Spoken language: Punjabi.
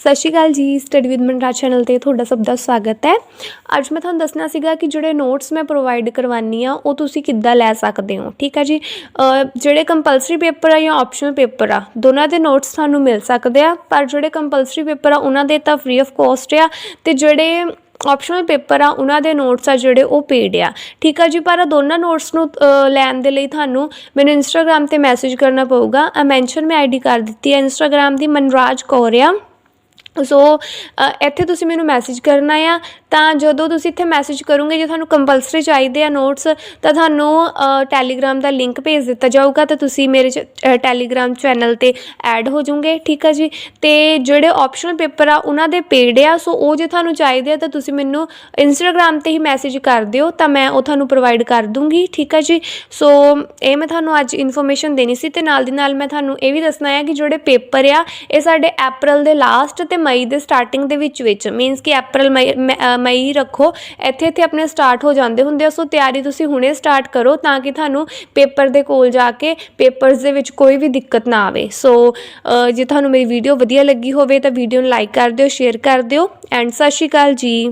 ਸਤਿ ਸ਼੍ਰੀ ਅਕਾਲ ਜੀ ਸਟੱਡੀ ਵਿਦ ਮਨਰਾਜ ਚੈਨਲ ਤੇ ਤੁਹਾਡਾ ਸਭ ਦਾ ਸਵਾਗਤ ਹੈ। ਅੱਜ ਮੈਂ ਤੁਹਾਨੂੰ ਦੱਸਣਾ ਸੀਗਾ ਕਿ ਜਿਹੜੇ ਨੋਟਸ ਮੈਂ ਪ੍ਰੋਵਾਈਡ ਕਰਵਾਨੀ ਆ ਉਹ ਤੁਸੀਂ ਕਿੱਦਾਂ ਲੈ ਸਕਦੇ ਹੋ, ਠੀਕ ਹੈ ਜੀ? ਜਿਹੜੇ ਕੰਪਲਸਰੀ ਪੇਪਰ ਆ ਜਾਂ ਆਪਸ਼ਨਲ ਪੇਪਰ ਆ, ਦੋਨਾਂ ਦੇ ਨੋਟਸ ਤੁਹਾਨੂੰ ਮਿਲ ਸਕਦੇ ਆ, ਪਰ ਜਿਹੜੇ ਕੰਪਲਸਰੀ ਪੇਪਰ ਆ, ਉਹਨਾਂ ਦੇ ਤਾਂ ਫ੍ਰੀ ਆਫ ਕਾਸਟ ਆ, ਤੇ ਜਿਹੜੇ ਆਪਸ਼ਨਲ ਪੇਪਰ ਆ, ਉਹਨਾਂ ਦੇ ਨੋਟਸ ਆ ਜਿਹੜੇ ਉਹ ਪੇਡ ਆ, ਠੀਕ ਆ ਜੀ? ਪਰ ਦੋਨਾਂ ਨੋਟਸ ਨੂੰ ਲੈਣ ਦੇ ਲਈ ਤੁਹਾਨੂੰ ਮੈਨੂੰ ਇੰਸਟਾਗ੍ਰam ਤੇ ਮੈਸੇਜ ਕਰਨਾ ਪਊਗਾ। ਆ ਮੈਂਸ਼ਨ ਮੈਂ ਆਈਡੀ ਕਰ ਦਿੱਤੀ ਹੈ ਇੰਸਟਾਗ੍ਰam ਦੀ ਮਨਰਾਜ ਕੌਰ ਆ। ਸੋ ਇੱਥੇ ਤੁਸੀਂ ਮੈਨੂੰ ਮੈਸੇਜ ਕਰਨਾ ਆ। ਤਾਂ ਜਦੋਂ ਤੁਸੀਂ ਇੱਥੇ ਮੈਸੇਜ ਕਰੋਗੇ, ਜੇ ਤੁਹਾਨੂੰ ਕੰਪਲਸਰੀ ਚਾਹੀਦੇ ਆ ਨੋਟਸ ਤਾਂ ਤੁਹਾਨੂੰ ਟੈਲੀਗ੍ਰਾਮ ਦਾ ਲਿੰਕ ਭੇਜ ਦਿੱਤਾ ਜਾਊਗਾ। ਤਾਂ ਤੁਸੀਂ ਮੇਰੇ ਟੈਲੀਗ੍ਰਾਮ ਚੈਨਲ ਤੇ ਐਡ ਹੋ ਜਾਓਗੇ, ਠੀਕ ਆ ਜੀ? ਤੇ ਜਿਹੜੇ ਆਪਸ਼ਨਲ ਪੇਪਰ ਆ, ਉਹਨਾਂ ਦੇ ਪੇਡ ਆ। ਸੋ, ਉਹ ਜੇ ਤੁਹਾਨੂੰ ਚਾਹੀਦੇ ਆ, ਤਾਂ ਤੁਸੀਂ ਮੈਨੂੰ ਇੰਸਟਾਗ੍ਰਾਮ ਤੇ ਹੀ ਮੈਸੇਜ ਕਰ ਦਿਓ, ਤਾਂ ਮੈਂ ਉਹ ਤੁਹਾਨੂੰ ਪ੍ਰੋਵਾਈਡ ਕਰ ਦੂੰਗੀ, ਠੀਕ ਆ ਜੀ? ਸੋ, ਇਹ ਮੈਂ ਤੁਹਾਨੂੰ ਅੱਜ ਇਨਫੋਰਮੇਸ਼ਨ ਦੇਣੀ ਸੀ, ਤੇ ਨਾਲ ਦੀ ਨਾਲ ਮੈਂ ਤੁਹਾਨੂੰ ਇਹ ਵੀ ਦੱਸਣਾ ਹੈ ਕਿ ਜਿਹੜੇ ਪੇਪਰ ਆ, ਇਹ ਸਾਡੇ April ਦੇ ਲਾਸਟ ਤੇ ਮਈ ਦੇ ਸਟਾਰਟਿੰਗ ਦੇ ਵਿੱਚ ਵਿੱਚ ਮੀਨਸ ਕਿ ਅਪ੍ਰੈਲ ਮਈ ਮਈ ਰੱਖੋ, ਇੱਥੇ ਇੱਥੇ ਆਪਣੇ ਸਟਾਰਟ ਹੋ ਜਾਂਦੇ ਹੁੰਦੇ ਆ, ਸੋ ਤਿਆਰੀ ਤੁਸੀਂ ਹੁਣੇ ਸਟਾਰਟ ਕਰੋ ਤਾਂ ਕਿ ਤੁਹਾਨੂੰ ਪੇਪਰ ਦੇ ਕੋਲ ਜਾ ਕੇ ਪੇਪਰਸ ਦੇ ਵਿੱਚ ਕੋਈ ਵੀ ਦਿੱਕਤ ਨਾ ਆਵੇ। ਸੋ ਜੇ ਤੁਹਾਨੂੰ ਮੇਰੀ ਵੀਡੀਓ ਵਧੀਆ ਲੱਗੀ ਹੋਵੇ ਤਾਂ ਵੀਡੀਓ ਨੂੰ ਲਾਈਕ ਕਰ ਦਿਓ ਸ਼ੇਅਰ ਕਰ ਦਿਓ ਐਂਡ ਸਤਿ ਸ਼੍ਰੀ ਅਕਾਲ ਜੀ।